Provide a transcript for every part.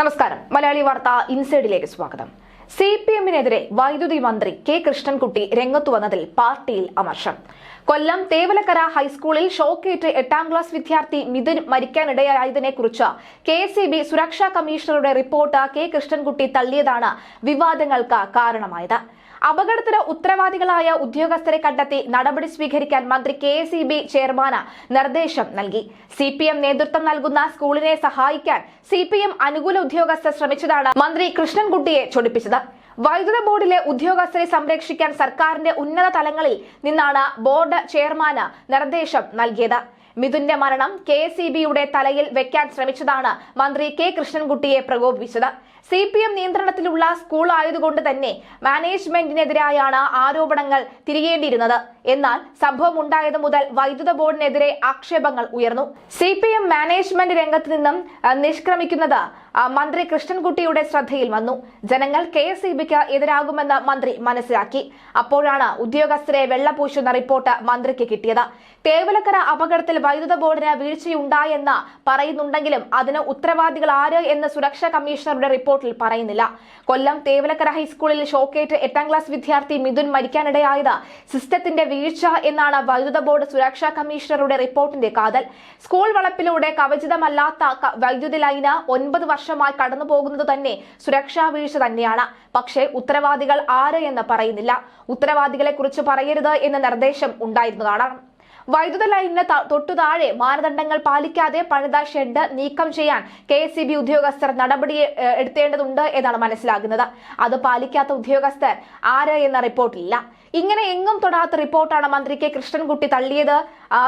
നമസ്കാരം. മലയാളി വാർത്ത ഇൻസൈഡിലേക്ക് സ്വാഗതം. സി പി എമ്മിനെതിരെ വൈദ്യുതി മന്ത്രി കെ കൃഷ്ണൻകുട്ടി രംഗത്തു വന്നതിൽ പാർട്ടിയിൽ അമർഷം. കൊല്ലം തേവലക്കര ഹൈസ്കൂളിൽ ഷോക്കേറ്റ് എട്ടാം ക്ലാസ് വിദ്യാർത്ഥി മിഥുൻ മരിക്കാനിടയായതിനെ കുറിച്ച് കെ സി ബി സുരക്ഷാ കമ്മീഷണറുടെ റിപ്പോർട്ട് കെ കൃഷ്ണൻകുട്ടി തള്ളിയതാണ് വിവാദങ്ങൾക്ക് കാരണമായത്. അപകടത്തിന് ഉത്തരവാദികളായ ഉദ്യോഗസ്ഥരെ കണ്ടെത്തി നടപടി സ്വീകരിക്കാൻ മന്ത്രി കെ എസ് ഇ ബി ചെയർമാന് നിർദ്ദേശം നൽകി. സി പി എം നേതൃത്വം നൽകുന്ന സ്കൂളിനെ സഹായിക്കാൻ സി പി എം അനുകൂല ഉദ്യോഗസ്ഥർ ശ്രമിച്ചതാണ് മന്ത്രി കൃഷ്ണൻകുട്ടിയെ ചൊടിപ്പിച്ചത്. വൈദ്യുത ബോർഡിലെ ഉദ്യോഗസ്ഥരെ സംരക്ഷിക്കാൻ സർക്കാരിന്റെ ഉന്നത തലങ്ങളിൽ നിന്നാണ് ബോർഡ് ചെയർമാന് നിർദ്ദേശം നൽകിയത്. മിഥുന്റെ മരണം കെ സി ബിയുടെ തലയിൽ വെക്കാൻ ശ്രമിച്ചതാണ് മന്ത്രി കെ കൃഷ്ണൻകുട്ടിയെ പ്രകോപിപ്പിച്ചത്. സി പി എം നിയന്ത്രണത്തിലുള്ള സ്കൂൾ ആയതുകൊണ്ട് തന്നെ മാനേജ്മെന്റിനെതിരായാണ് ആരോപണങ്ങൾ തിരികേണ്ടിയിരുന്നത്. എന്നാൽ സംഭവം ഉണ്ടായത് മുതൽ വൈദ്യുത ബോർഡിനെതിരെ ആക്ഷേപങ്ങൾ ഉയർന്നു. സി പി എം മാനേജ്മെന്റ് രംഗത്ത് നിന്നും നിഷ്ക്രമിക്കുന്നത് മന്ത്രി കൃഷ്ണൻകുട്ടിയുടെ ശ്രദ്ധയിൽ വന്നു. ജനങ്ങൾ കെ എസ് ഇ ബിക്ക് എതിരാകുമെന്ന് മന്ത്രി മനസ്സിലാക്കി. അപ്പോഴാണ് ഉദ്യോഗസ്ഥരെ വെള്ളപൂശുന്ന റിപ്പോർട്ട് മന്ത്രിക്ക് കിട്ടിയത്. തേവലക്കര അപകടത്തിൽ വൈദ്യുത ബോർഡിന് വീഴ്ചയുണ്ടായെന്ന് പറയുന്നുണ്ടെങ്കിലും അതിന് ഉത്തരവാദികൾ ആര് എന്ന് സുരക്ഷാ കമ്മീഷണറുടെ റിപ്പോർട്ടിൽ പറയുന്നില്ല. കൊല്ലം തേവലക്കര ഹൈസ്കൂളിൽ ഷോക്കേറ്റ് എട്ടാം ക്ലാസ് വിദ്യാർത്ഥി മിഥുൻ മരിക്കാനിടയായത് സിസ്റ്റത്തിന്റെ വീഴ്ച എന്നാണ് വൈദ്യുത ബോർഡ് സുരക്ഷാ കമ്മീഷണറുടെ റിപ്പോർട്ടിന്റെ കാതൽ. സ്കൂൾ വളപ്പിലൂടെ കവചിതമല്ലാത്ത വൈദ്യുതി ലൈന് ഒൻപത് വർഷമായി കടന്നു പോകുന്നത് തന്നെ സുരക്ഷാ വീഴ്ച തന്നെയാണ്. പക്ഷേ ഉത്തരവാദികൾ ആര് എന്ന് പറയുന്നില്ല. ഉത്തരവാദികളെ കുറിച്ച് പറയരുത് എന്ന നിർദ്ദേശം ഉണ്ടായിരുന്നതാണ്. വൈദ്യുത ലൈനിന് തൊട്ടു താഴെ മാനദണ്ഡങ്ങൾ പാലിക്കാതെ പണിത ഷെഡ് നീക്കം ചെയ്യാൻ കെ എസ് ബി ഉദ്യോഗസ്ഥർ നടപടി എടുത്തേണ്ടതുണ്ട് എന്നാണ് മനസ്സിലാകുന്നത്. അത് പാലിക്കാത്ത ഉദ്യോഗസ്ഥർ ആര് എന്ന റിപ്പോർട്ടില്ല ഇങ്ങനെ എങ്ങും തൊടാത്ത റിപ്പോർട്ടാണ് മന്ത്രി കെ കൃഷ്ണൻകുട്ടി തള്ളിയത്.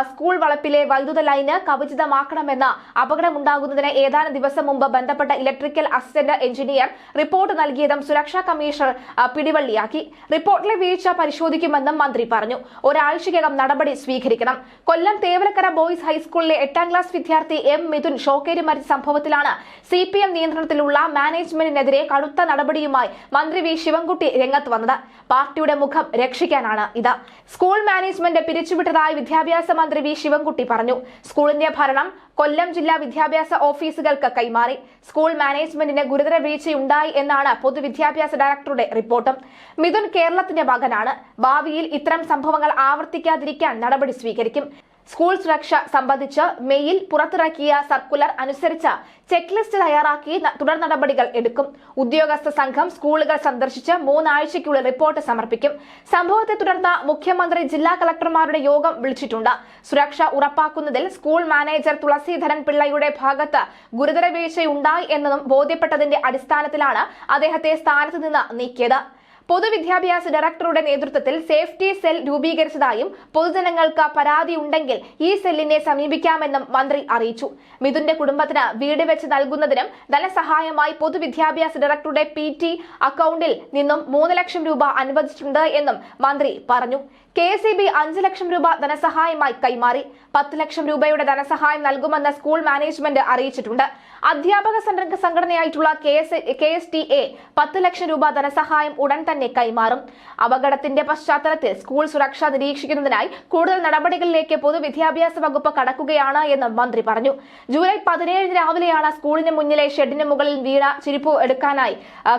സ്കൂൾ വളപ്പിലെ വൈദ്യുത ലൈന് കവചിതമാക്കണമെന്ന അപകടമുണ്ടാകുന്നതിന് ഏതാനും ദിവസം മുമ്പ് ബന്ധപ്പെട്ട ഇലക്ട്രിക്കൽ അസിസ്റ്റന്റ് എഞ്ചിനീയർ റിപ്പോർട്ട് നൽകിയതും സുരക്ഷാ കമ്മീഷണർ പിടിവള്ളിയാക്കി. റിപ്പോർട്ടിലെ വീഴ്ച പരിശോധിക്കുമെന്നും മന്ത്രി പറഞ്ഞു. ഒരാഴ്ചയ്ക്കകം നടപടി സ്വീകരിക്കണം. കൊല്ലം തേവലക്കര ബോയ്സ് ഹൈസ്കൂളിലെ എട്ടാം ക്ലാസ് വിദ്യാർത്ഥി എം മിഥുൻ ഷോക്കേരി മരിച്ച സംഭവത്തിലാണ് സി പി എം നിയന്ത്രണത്തിലുള്ള മാനേജ്മെന്റിനെതിരെ കടുത്ത നടപടിയുമായി മന്ത്രി വി. ശിവൻകുട്ടി രംഗത്ത് വന്നത്. പാർട്ടിയുടെ മുഖം രക്ഷിക്കാനാണ് ഇത്. സ്കൂൾ മാനേജ്മെന്റ് പിരിച്ചുവിട്ടതായി വിദ്യാഭ്യാസ മന്ത്രി വി ശിവൻകുട്ടി പറഞ്ഞു. സ്കൂളിന്റെ ഭരണം കൊല്ലം ജില്ലാ വിദ്യാഭ്യാസ ഓഫീസുകൾക്ക് കൈമാറി. സ്കൂൾ മാനേജ്മെന്റിന് ഗുരുതര വീഴ്ചയുണ്ടായി എന്നാണ് പൊതുവിദ്യാഭ്യാസ ഡയറക്ടറുടെ റിപ്പോർട്ടും. മിഥുൻ കേരളത്തിന്റെ മകനാണ്. ഭാവിയിൽ ഇത്തരം സംഭവങ്ങൾ ആവർത്തിക്കാതിരിക്കാൻ നടപടി സ്വീകരിക്കും. സ്കൂൾ സുരക്ഷ സംബന്ധിച്ച് മെയിൽ പുറത്തിറക്കിയ സർക്കുലർ അനുസരിച്ച് ചെക്ക് ലിസ്റ്റ് തയ്യാറാക്കി തുടർ നടപടികൾ എടുക്കും. ഉദ്യോഗസ്ഥ സംഘം സ്കൂളുകൾ സന്ദർശിച്ച് മൂന്നാഴ്ചയ്ക്കുള്ളിൽ റിപ്പോർട്ട് സമർപ്പിക്കും. സംഭവത്തെ തുടർന്ന് മുഖ്യമന്ത്രി ജില്ലാ കളക്ടർമാരുടെ യോഗം വിളിച്ചിട്ടുണ്ട്. സുരക്ഷ ഉറപ്പാക്കുന്നതിൽ സ്കൂൾ മാനേജർ തുളസീധരൻ പിള്ളയുടെ ഭാഗത്ത് ഗുരുതര വീഴ്ചയുണ്ടായി എന്നതും ബോധ്യപ്പെട്ടതിന്റെ അടിസ്ഥാനത്തിലാണ് അദ്ദേഹത്തെ സ്ഥാനത്ത് നിന്ന് നീക്കിയത്. പൊതുവിദ്യാഭ്യാസ ഡയറക്ടറുടെ നേതൃത്വത്തിൽ സേഫ്റ്റി സെൽ രൂപീകരിച്ചതായും പൊതുജനങ്ങൾക്ക് പരാതി ഉണ്ടെങ്കിൽ ഈ സെല്ലിനെ സമീപിക്കാമെന്നും മന്ത്രി അറിയിച്ചു. മിഥുന്റെ കുടുംബത്തിന് വീട് വെച്ച് നൽകുന്നതിനും ധനസഹായമായി പൊതുവിദ്യാഭ്യാസ ഡയറക്ടറുടെ പി ടി അക്കൗണ്ടിൽ നിന്നും മൂന്ന് ലക്ഷം രൂപ അനുവദിച്ചിട്ടുണ്ട് എന്നും മന്ത്രി പറഞ്ഞു. കെ ഇ ബി അഞ്ച് ലക്ഷം രൂപ ധനസഹായമായി കൈമാറി. പത്ത് ലക്ഷം രൂപയുടെ ധനസഹായം നൽകുമെന്ന് സ്കൂൾ മാനേജ്മെന്റ് അറിയിച്ചിട്ടുണ്ട്. അധ്യാപക സംഘ- സംഘടനയായിട്ടുള്ള കെ എസ് ടി എ പത്ത് ലക്ഷം രൂപ ധനസഹായം ഉടൻ തന്നെ കൈമാറും. അപകടത്തിന്റെ പശ്ചാത്തലത്തിൽ സ്കൂൾ സുരക്ഷ നിരീക്ഷിക്കുന്നതിനായി കൂടുതൽ നടപടികളിലേക്ക് പൊതുവിദ്യാഭ്യാസ വകുപ്പ് കടക്കുകയാണ് എന്ന് മന്ത്രി പറഞ്ഞു. ജൂലൈ പതിനേഴിന് രാവിലെയാണ് സ്കൂളിന് മുന്നിലെ ഷെഡിന് മുകളിൽ വീണ ചിരിപ്പു എടുക്കാനായി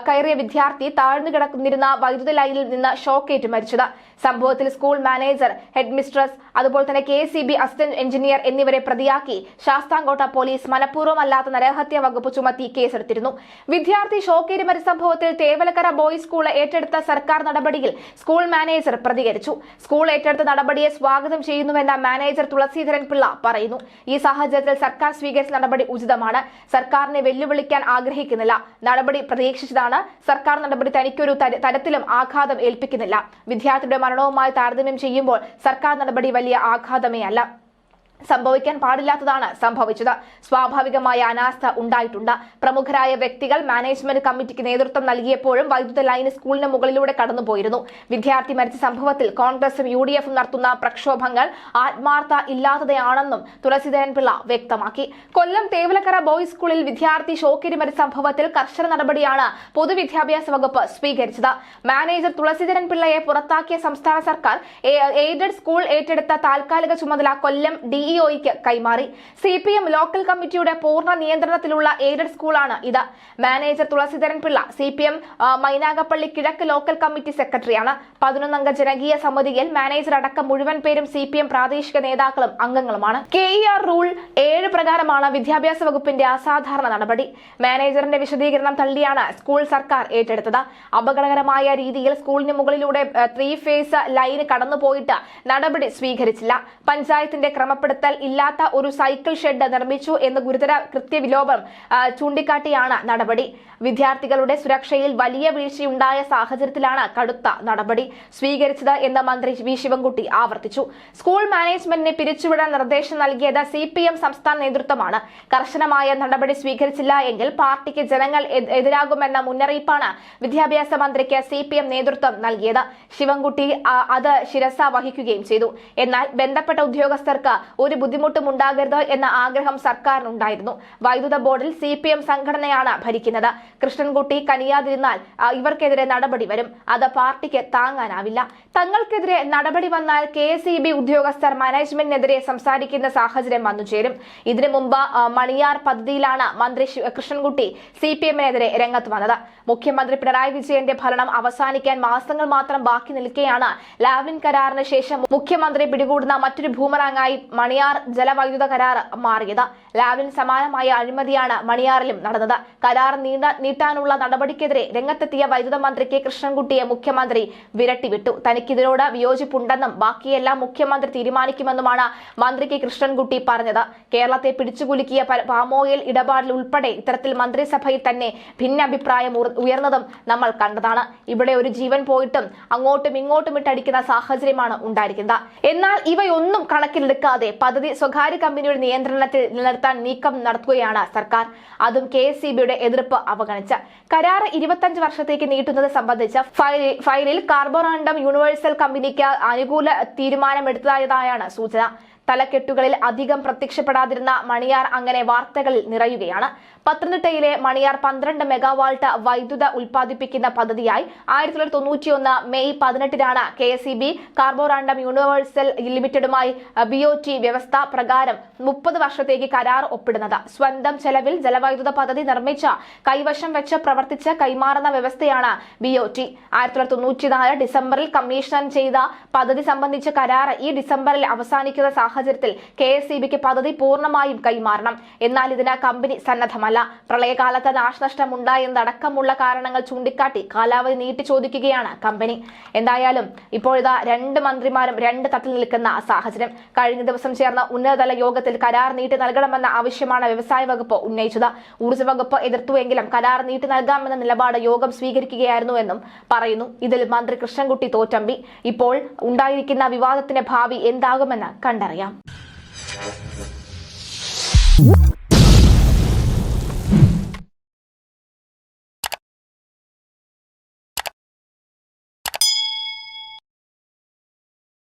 കയറിയ വിദ്യാർത്ഥി താഴ്ന്നു കിടക്കുന്നിരുന്ന വൈദ്യുത ലൈനിൽ നിന്ന് ഷോക്കേറ്റ് മരിച്ചത്. സംഭവത്തിൽ സ്കൂൾ മാനേജർ ഹെഡ് മിസ്ട്രസ് അതുപോലെ തന്നെ K C B assistant engineer എന്നിവരെ പ്രതിയാക്കി. ശാസ്താംകോട്ട പോലീസ് മനഃപൂർവമല്ലാത്ത നരഹത്യ വകുപ്പ് ചുമത്തി കേസെടുത്തിരുന്നു. വിദ്യാർത്ഥി ഷോക്കേരി മരി സംഭവത്തിൽ തേവലക്കര ബോയ്സ് സ്കൂൾ ഏറ്റെടുത്ത സർക്കാർ നടപടിയിൽ സ്കൂൾ മാനേജർ പ്രതികരിച്ചു. സ്കൂൾ ഏറ്റെടുത്ത നടപടിയെ സ്വാഗതം ചെയ്യുന്നുവെന്ന മാനേജർ തുളസീധരൻ പിള്ള പറയുന്നു. ഈ സാഹചര്യത്തിൽ സർക്കാർ സ്വീകരിച്ച നടപടി ഉചിതമാണ്. സർക്കാരിനെ വെല്ലുവിളിക്കാൻ ആഗ്രഹിക്കുന്നില്ല. നടപടി പ്രതീക്ഷിച്ചതാണ്. സർക്കാർ നടപടി തനിക്കൊരു തര- തരത്തിലും ആഘാതം ഏൽപ്പിക്കുന്നില്ല. വിദ്യാർത്ഥിയുടെ മരണവുമായി താരതമ്യം ചെയ്യുമ്പോൾ സർക്കാർ നടപടി വലിയ ആഘാതമേ അല്ല സംഭവിക്കാൻ പാടില്ലാത്തതാണ് സംഭവിച്ചത്. സ്വാഭാവികമായ അനാസ്ഥ ഉണ്ടായിട്ടുണ്ട്. പ്രമുഖരായ വ്യക്തികൾ മാനേജ്മെന്റ് കമ്മിറ്റിക്ക് നേതൃത്വം നൽകിയപ്പോഴും വൈദ്യുത ലൈൻ സ്കൂളിന് മുകളിലൂടെ കടന്നുപോയിരുന്നു. വിദ്യാർത്ഥി മരിച്ച സംഭവത്തിൽ കോൺഗ്രസും യു ഡി എഫും നടത്തുന്ന പ്രക്ഷോഭങ്ങൾ ആത്മാർത്ഥ ഇല്ലാത്തതാണെന്നും തുളസീധരൻ പിള്ള വ്യക്തമാക്കി. കൊല്ലം തേവലക്കര ബോയ്സ് സ്കൂളിൽ വിദ്യാർത്ഥി ഷോക്കേരി മരിച്ച സംഭവത്തിൽ കർശന നടപടിയാണ് പൊതുവിദ്യാഭ്യാസ വകുപ്പ് സ്വീകരിച്ചത്. മാനേജർ തുളസിധരൻ പിള്ളയെ പുറത്താക്കിയ സംസ്ഥാന സർക്കാർ എയ്ഡഡ് സ്കൂൾ ഏറ്റെടുത്ത താൽക്കാലിക ചുമതല കൊല്ലം ഡിഇ സിഇഒയ്ക്ക് കൈമാറി. സി പി എം ലോക്കൽ കമ്മിറ്റിയുടെ പൂർണ നിയന്ത്രണത്തിലുള്ള എയ്ഡഡ് സ്കൂളാണ് ഇത്. Manager Thulasidharan Pillai C P M Mynagappally കിഴക്ക് ലോക്കൽ കമ്മിറ്റി സെക്രട്ടറിയാണ്. പതിനൊന്നംഗ ജനകീയ സമിതിയിൽ മാനേജർ അടക്കം മുഴുവൻ പേരും സി പി എം പ്രാദേശിക നേതാക്കളും അംഗങ്ങളുമാണ്. കെ ഇ ആർ റൂൾ ഏഴ് പ്രകാരമാണ് വിദ്യാഭ്യാസ വകുപ്പിന്റെ അസാധാരണ നടപടി. മാനേജറിന്റെ വിശദീകരണം തള്ളിയാണ് സ്കൂൾ സർക്കാർ ഏറ്റെടുത്തത്. അപകടകരമായ രീതിയിൽ സ്കൂളിന് മുകളിലൂടെ ത്രീ ഫേസ് ലൈന് കടന്നുപോയിട്ട് നടപടി സ്വീകരിച്ചില്ല. പഞ്ചായത്തിന്റെ ക്രമപ്പെടുത്തൽ ഇല്ലാത്ത ഒരു സൈക്കിൾ ഷെഡ് നിർമ്മിച്ചു എന്ന് ഗുരുതര കൃത്യവിലോപം ചൂണ്ടിക്കാട്ടിയാണ് നടപടി. വിദ്യാർത്ഥികളുടെ സുരക്ഷയിൽ വലിയ വീഴ്ചയുണ്ടായ സാഹചര്യത്തിലാണ് കടുത്ത നടപടി സ്വീകരിച്ചത് എന്ന് മന്ത്രി വി. ശിവൻകുട്ടി ആവർത്തിച്ചു. സ്കൂൾ മാനേജ്മെന്റിനെ പിരിച്ചുവിടാൻ നിർദ്ദേശം നൽകിയത് സി. പി. എം സംസ്ഥാന നേതൃത്വമാണ്. കർശനമായ നടപടി സ്വീകരിച്ചില്ല എങ്കിൽ പാർട്ടിക്ക് ജനങ്ങൾ എതിരാകുമെന്ന മുന്നറിയിപ്പാണ് വിദ്യാഭ്യാസ മന്ത്രിക്ക് സി. പി. എം നേതൃത്വം നൽകിയത്. ശിവൻകുട്ടി അത് ശിരസ വഹിക്കുകയും ചെയ്തു. എന്നാൽ ബന്ധപ്പെട്ട ഉദ്യോഗസ്ഥർക്ക് ഒരു ബുദ്ധിമുട്ടും ഉണ്ടാകരുത് എന്ന ആഗ്രഹം സർക്കാരിനുണ്ടായിരുന്നു. വൈദ്യുത ബോർഡിൽ സി പി എം സംഘടനയാണ് ഭരിക്കുന്നത്. കൃഷ്ണൻകുട്ടി കനിയാതിരുന്നാൽ ഇവർക്കെതിരെ നടപടി വരും. അത് പാർട്ടിക്ക് താങ്ങാനാവില്ല. തങ്ങൾക്കെതിരെ നടപടി വന്നാൽ കെ എസ് ഉദ്യോഗസ്ഥർ മാനേജ്മെന്റിനെതിരെ സംസാരിക്കുന്ന സാഹചര്യം വന്നുചേരും ഇതിനു മുമ്പ് മണിയാർ പദ്ധതിയിലാണ് മന്ത്രി കൃഷ്ണൻകുട്ടി സി പി എമ്മിനെതിരെ രംഗത്ത് വന്നത്. മുഖ്യമന്ത്രി പിണറായി വിജയന്റെ ഭരണം അവസാനിക്കാൻ മാസങ്ങൾ മാത്രം ബാക്കി നിൽക്കെയാണ്. ലാവ്ലിൻ കരാറിന് ശേഷം മുഖ്യമന്ത്രി പിടികൂടുന്ന മറ്റൊരു ഭൂമറാങ്ങായി മണിയാർ ജലവൈദ്യുത കരാർ മാറിയത്. ലാബിന് സമാനമായ അഴിമതിയാണ് മണിയാറിലും നടന്നത്. കരാർ നീട്ടാനുള്ള നടപടിക്കെതിരെ രംഗത്തെത്തിയ വൈദ്യുത മന്ത്രി കെ കൃഷ്ണൻകുട്ടിയെ മുഖ്യമന്ത്രി വിരട്ടിവിട്ടു. തനിക്കിതിനോട് വിയോജിപ്പുണ്ടെന്നും ബാക്കിയെല്ലാം മുഖ്യമന്ത്രി തീരുമാനിക്കുമെന്നുമാണ് മന്ത്രി കെ കൃഷ്ണൻകുട്ടി പറഞ്ഞത്. കേരളത്തെ പിടിച്ചുകുലുക്കിയ പാമോയിൽ ഇടപാടിൽ ഉൾപ്പെടെ ഇത്തരത്തിൽ മന്ത്രിസഭയിൽ തന്നെ ഭിന്നഭിപ്രായം ഉയർ- ഉയർന്നതും നമ്മൾ കണ്ടതാണ്. ഇവിടെ ഒരു ജീവൻ പോയിട്ടും അങ്ങോട്ടും ഇങ്ങോട്ടും ഇട്ടടിക്കുന്ന സാഹചര്യമാണ് ഉണ്ടായിരിക്കുന്നത്. എന്നാൽ ഇവയൊന്നും കണക്കിലെടുക്കാതെ പദ്ധതി സ്വകാര്യ കമ്പനിയുടെ നിയന്ത്രണത്തിൽ നിലനിർത്താൻ നീക്കം നടത്തുകയാണ് സർക്കാർ. അതും കെ എസ് എതിർപ്പ് അവഗണിച്ച്. കരാർ ഇരുപത്തഞ്ച് വർഷത്തേക്ക് നീട്ടുന്നത് സംബന്ധിച്ച ഫയലിൽ കാർബോറാണ്ടം യൂണിവേഴ്സൽ കമ്പനിക്ക് അനുകൂല തീരുമാനമെടുത്തതായതാണ് സൂചന. തലക്കെട്ടുകളിൽ അധികം പ്രത്യക്ഷപ്പെടാതിരുന്ന മണിയാർ അങ്ങനെ വാർത്തകളിൽ നിറയുകയാണ്. പത്തനംതിട്ടയിലെ മണിയാർ പന്ത്രണ്ട് മെഗാവാൾട്ട് വൈദ്യുത ഉൽപ്പാദിപ്പിക്കുന്ന പദ്ധതിയായി ആയിരത്തി തൊള്ളായിരത്തി തൊണ്ണൂറ്റിയൊന്ന് May പതിനെട്ടിനാണ് K S E Carborundum Universal ലിമിറ്റഡുമായി B T വ്യവസ്ഥ പ്രകാരം മുപ്പത് വർഷത്തേക്ക് കരാർ ഒപ്പിടുന്നത്. സ്വന്തം ചെലവിൽ ജലവൈദ്യുത പദ്ധതി നിർമ്മിച്ച കൈവശം വെച്ച് പ്രവർത്തിച്ച് കൈമാറുന്ന വ്യവസ്ഥയാണ് ബി ഒ ടി. ആയിരത്തി ഡിസംബറിൽ കമ്മീഷൻ ചെയ്ത പദ്ധതി സംബന്ധിച്ച കരാർ ഈ ഡിസംബറിൽ അവസാനിക്കുന്ന സാഹചര്യത്തിൽ കെ എസ് ഇ പദ്ധതി പൂർണമായും കൈമാറണം. എന്നാൽ ഇതിന് കമ്പനി സന്നദ്ധമല്ല. പ്രളയകാലത്ത് നാശനഷ്ടം ഉണ്ടായെന്നതടക്കമുള്ള കാരണങ്ങൾ ചൂണ്ടിക്കാട്ടി കാലാവധി നീട്ടി ചോദിക്കുകയാണ് കമ്പനി. എന്തായാലും ഇപ്പോൾ ഇതാ രണ്ട് മന്ത്രിമാരും രണ്ട് തട്ടിൽ നിൽക്കുന്ന സാഹചര്യം. കഴിഞ്ഞ ദിവസം ചേർന്ന ഉന്നതതല യോഗത്തിൽ കരാർ നീട്ടി നൽകണമെന്ന ആവശ്യമാണ് വ്യവസായ വകുപ്പ് ഉന്നയിച്ചത്. ഊർജ വകുപ്പ് എതിർത്തുവെങ്കിലും കരാർ നീട്ടി നൽകാമെന്ന നിലപാട് യോഗം സ്വീകരിക്കുകയായിരുന്നു എന്നും പറയുന്നു. ഇതിൽ മന്ത്രി കൃഷ്ണൻകുട്ടി തോറ്റമ്പി. ഇപ്പോൾ ഉണ്ടായിരിക്കുന്ന വിവാദത്തിന്റെ ഭാവി എന്താകുമെന്ന് കണ്ടറിയാം. здоров'я.